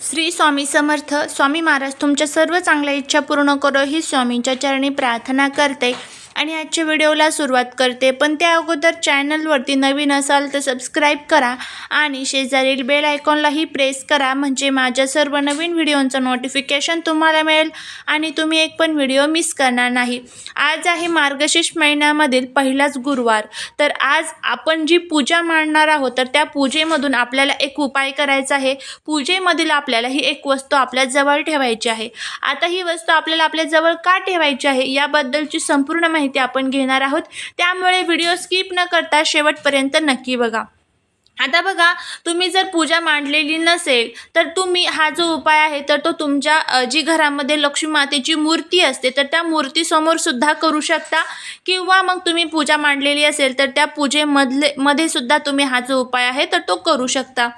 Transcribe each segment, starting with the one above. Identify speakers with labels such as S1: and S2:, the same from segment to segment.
S1: श्री स्वामी समर्थ स्वामी महाराज तुमच्या सर्व चांगल्या इच्छा पूर्ण करो ही स्वामींच्या चरणी प्रार्थना करते. आणि आजच्या व्हिडिओला सुरुवात करते. पण त्या अगोदर चॅनलवरती नवीन असाल तर सबस्क्राईब करा आणि शेजारील बेल आयकॉनलाही प्रेस करा. म्हणजे माझ्या सर्व नवीन व्हिडिओंचं नोटिफिकेशन तुम्हाला मिळेल आणि तुम्ही एक पण व्हिडिओ मिस करणार नाही. आज आहे मार्गशीर्ष महिन्यामधील पहिलाच गुरुवार. तर आज आपण जी पूजा मांडणार आहोत तर त्या पूजेमधून आपल्याला एक उपाय करायचा आहे. पूजेमधील आपल्याला ही एक वस्तू आपल्या जवळ ठेवायची आहे. आता ही वस्तू आपल्याला आपल्या जवळ का ठेवायची आहे? याबद्दलची संपूर्ण माहिती आपण घेणार आहोत. त्यामुळे व्हिडिओ स्किप न करता शेवटपर्यंत नक्की बघा. आता बघा तुम्ही जर पूजा मांडलेली नसेल तर तुम्ही हा जो उपाय आहे तर तो तुमच्या जी घरामध्ये लक्ष्मी मातेची मूर्ती असते तर त्या मूर्तीसमोर सुद्धा करू शकता. किंवा मग तुम्ही पूजा मांडलेली असेल तर त्या पूजेमधले मध्ये सुद्धा तुम्ही हा जो उपाय आहे तर तो करू शकता.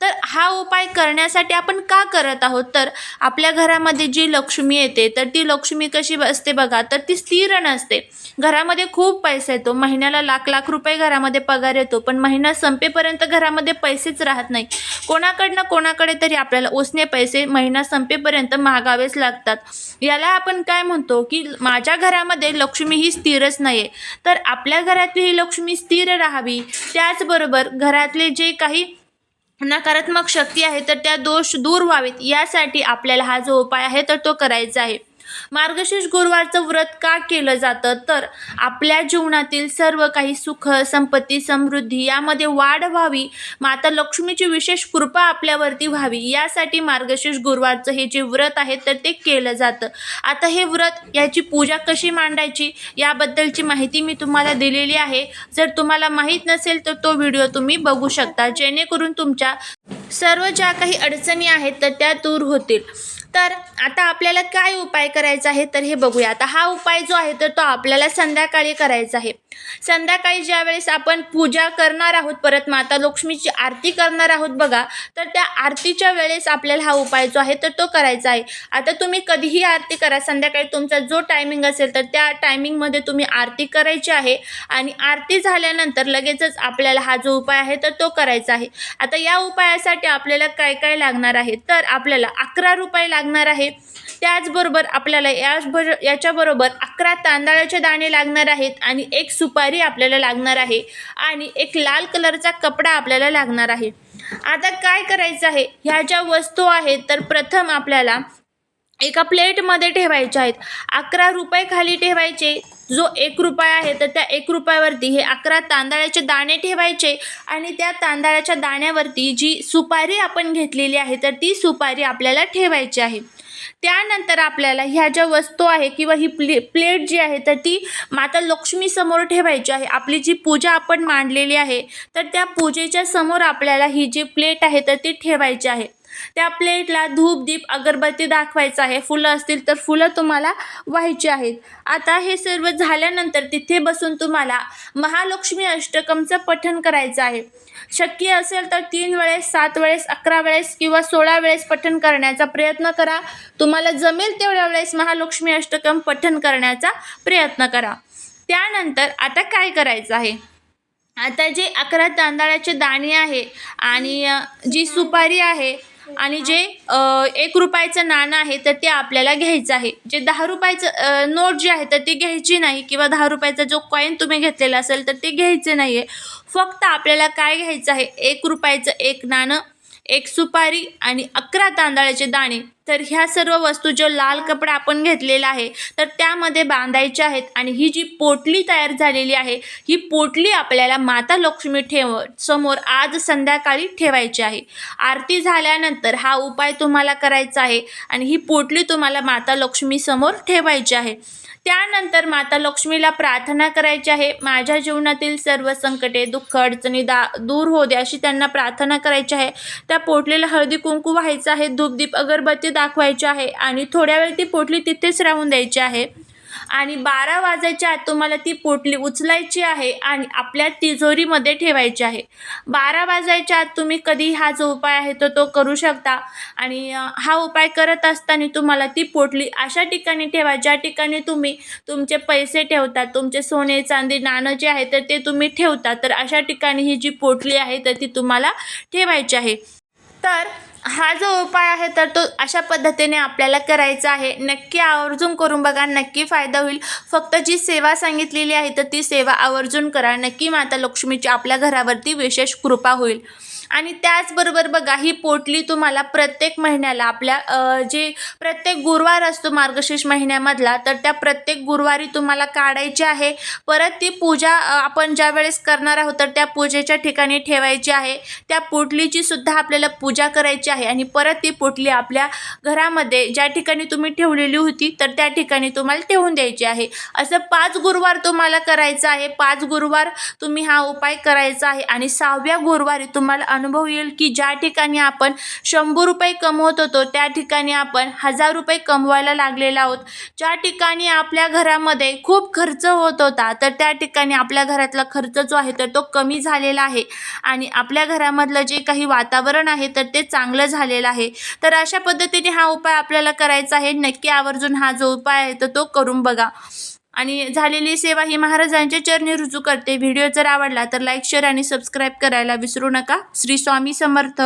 S1: तर हा उपाय करण्यासाठी आपण का करत आहोत? तर आपल्या घरामध्ये जी लक्ष्मी येते तर ती लक्ष्मी कशी असते बघा तर ती स्थिर नसते. घरामध्ये खूप पैसा येतो. महिन्याला लाख लाख रुपये घरामध्ये पगार येतो पण महिना संपेपर्यंत घरामध्ये पैसेच राहत नाही. कोणाकडनं कोणाकडे तरी आपल्याला उसने पैसे महिना संपेपर्यंत मागावेच लागतात. याला आपण काय म्हणतो की माझ्या घरामध्ये लक्ष्मी ही स्थिरच नाही आहे तर आपल्या घरातली ही लक्ष्मी स्थिर राहावी त्याचबरोबर घरातले जे काही नकारात्मक शक्ती आहे तर त्या दोष दूर व्हावेत. यासाठी आपल्याला हा जो उपाय आहे तर तो करायचा आहे. मार्गशीर्ष गुरुवारचं व्रत का केलं जातं? तर आपल्या जीवनातील सर्व काही सुख संपत्ती समृद्धी यामध्ये वाढ व्हावी. माता लक्ष्मीची विशेष कृपा आपल्यावरती व्हावी. यासाठी मार्गशीर्ष गुरुवारचं हे जे व्रत आहे तर ते केलं जातं. आता हे व्रत याची पूजा कशी मांडायची याबद्दलची माहिती मी तुम्हाला दिलेली आहे. जर तुम्हाला माहीत नसेल तर तो व्हिडिओ तुम्ही बघू शकता. जेणेकरून तुमच्या सर्व ज्या काही अडचणी आहेत तर त्या दूर होतील. तर आता आपल्याला काय उपाय करायचा आहे तर हे बघूया. आता हा उपाय जो आहे तर तो आपल्याला संध्याकाळी करायचा आहे. संध्याकाळी ज्या वेळेस आपण पूजा करणार आहोत परत माता लक्ष्मीची आरती करणार आहोत बघा तर त्या आरतीच्या वेळेस आपल्याला हा उपाय जो आहे तर तो करायचा आहे. आता तुम्ही कधीही आरती करा संध्याकाळी तुमचा जो टायमिंग असेल तर त्या टायमिंगमध्ये तुम्ही आरती करायची आहे आणि आरती झाल्यानंतर लगेचच आपल्याला हा जो उपाय आहे तर तो करायचा आहे. आता या उपायासाठी आपल्याला काय काय लागणार आहे? तर आपल्याला अकरा रुपये लागणार आहे. त्याचबरोबर आपल्याला याचबर याच्याबरोबर अकरा तांदळाचे दाणे लागणार आहेत आणि एक सुपारी आपल्याला लागणार आहे आणि एक लाल कलरचा कपडा आपल्याला लागणार आहे. आता काय करायचं आहे? ह्या ज्या वस्तू आहेत तर प्रथम आपल्याला एका प्लेटमध्ये ठेवायच्या आहेत. अकरा रुपये खाली ठेवायचे जो एक रुपया आहे तर त्या एक रुपयावरती हे अकरा तांदळाचे दाणे ठेवायचे आणि त्या तांदळाच्या दाण्यावरती जी सुपारी आपण घेतलेली आहे तर ती सुपारी आपल्याला ठेवायची आहे. त्यानंतर आपल्याला ह्या ज्या वस्तू आहे किंवा ही प्ले प्लेट जी आहे तर ती माता लक्ष्मीसमोर ठेवायची आहे. आपली जी पूजा आपण मांडलेली आहे तर त्या पूजेच्या समोर आपल्याला ही जी प्लेट आहे तर ती ठेवायची आहे. त्या प्लेटला धूप दीप अगरबत्ती दाखवायचं आहे. फुलं असतील तर फुलं तुम्हाला व्हायची आहेत. आता हे सर्व झाल्यानंतर तिथे बसून तुम्हाला महालक्ष्मी अष्टकमचं पठण करायचं आहे. शक्य असेल तर तीन वेळेस सात वेळेस अकरा वेळेस किंवा सोळा वेळेस पठण करण्याचा प्रयत्न करा. तुम्हाला जमेल तेवढ्या वेळेस महालक्ष्मी अष्टकम पठण करण्याचा प्रयत्न करा. त्यानंतर आता काय करायचं आहे? आता जे अकरा तांदळाचे दाणे आहे आणि जी सुपारी आहे आणि जे एक रुपयाचं नाणं आहे तर ते आपल्याला घ्यायचं आहे. जे दहा रुपयाचं नोट जी आहे तर ती घ्यायची नाही किंवा दहा रुपयाचा जो कॉईन तुम्ही घेतलेला असेल तर ते घ्यायचे नाही आहे फक्त आपल्याला काय घ्यायचं आहे एक रुपयाचं एक नाणं एक सुपारी आणि अकरा तांदळाचे दाणे. तर ह्या सर्व वस्तू जो लाल कपडा आपण घेतलेला आहे तर त्यामध्ये बांधायच्या आहेत आणि ही जी पोटली तयार झालेली आहे ही पोटली आपल्याला माता लक्ष्मी ठेव समोर आज संध्याकाळी ठेवायची आहे. आरती झाल्यानंतर हा उपाय तुम्हाला करायचा आहे आणि ही पोटली तुम्हाला माता लक्ष्मी समोर ठेवायची आहे. त्यानंतर माता लक्ष्मीला प्रार्थना करायची आहे. माझ्या जीवनातील सर्व संकटे दुःख अडचणी दा दूर हो दे अशी त्यांना प्रार्थना करायची आहे. त्या पोटलीला हळदी कुंकू व्हायचं आहे. धूपदीप अगरबत्ती दाखवायची आहे आणि थोड्या वेळ ती पोटली तिथेच राहून द्यायची आहे. आणि बारा वाजायच्या आत तुम्हाला ती पोटली उचलायची आहे आणि आपल्या तिजोरीमध्ये ठेवायची आहे. बारा वाजायच्या आत तुम्ही कधी हा जो उपाय आहे तो तो करू शकता. आणि हा उपाय करत असताना तुम्हाला ती पोटली अशा ठिकाणी ठेवा ज्या ठिकाणी तुम्ही तुमचे पैसे ठेवता तुमचे सोने चांदी नाणं जे आहे तर ते तुम्ही ठेवता. तर अशा ठिकाणी ही जी पोटली आहे तर ती तुम्हाला ठेवायची आहे. तर हा जो उपाय आहे तर तो अशा पद्धतीने आपल्याला करायचा आहे. नक्की आवर्जून करून बघा नक्की फायदा होईल. फक्त जी सेवा सांगितलेली आहे तर ती सेवा आवर्जून करा. नक्की माता लक्ष्मीची आपल्या घरावरती विशेष कृपा होईल. आणि त्याचबरोबर बघा ही पोटली तुम्हाला प्रत्येक महिन्याला आपल्या जे प्रत्येक गुरुवार असतो मार्गशीर्ष महिन्यामधला तर त्या प्रत्येक गुरुवारी तुम्हाला काढायची आहे. परत ती पूजा आपण ज्या वेळेस करणार आहोत तर त्या पूजेच्या ठिकाणी ठेवायची आहे. त्या पोटलीची सुद्धा आपल्याला पूजा करायची आहे आणि परत ती पोटली आपल्या घरामध्ये ज्या ठिकाणी तुम्ही ठेवलेली होती तर त्या ठिकाणी तुम्हाला ठेवून द्यायची आहे. असं पाच गुरुवार तुम्हाला करायचं आहे. पाच गुरुवार तुम्ही हा उपाय करायचा आहे आणि सहाव्या गुरुवारी तुम्हाला अनुभव येईल की ज्या ठिकाणी आपण शंभर रुपये कमवत होतो त्या ठिकाणी आपण हजार रुपये कमवायला लागलेलो आहोत. ज्या ठिकाणी आपल्या घरामध्ये खूप खर्च होत होता तर त्या ठिकाणी आपल्या घरातला खर्च जो आहे तर तो कमी झालेला आहे. आणि आपल्या घरामधलं जे काही वातावरण आहे तर ते चांगलं झालेलं आहे. तर अशा पद्धतीने हा उपाय आपल्याला करायचा आहे. नक्की आवर्जून हा जो उपाय आहे तर तो करून बघा. आणि झालेली सेवा ही महाराजांच्या चरणी रुजू करते. व्हिडिओ जर आवडला तर लाईक शेअर आणि सबस्क्राईब करायला विसरू नका. श्री स्वामी समर्थ.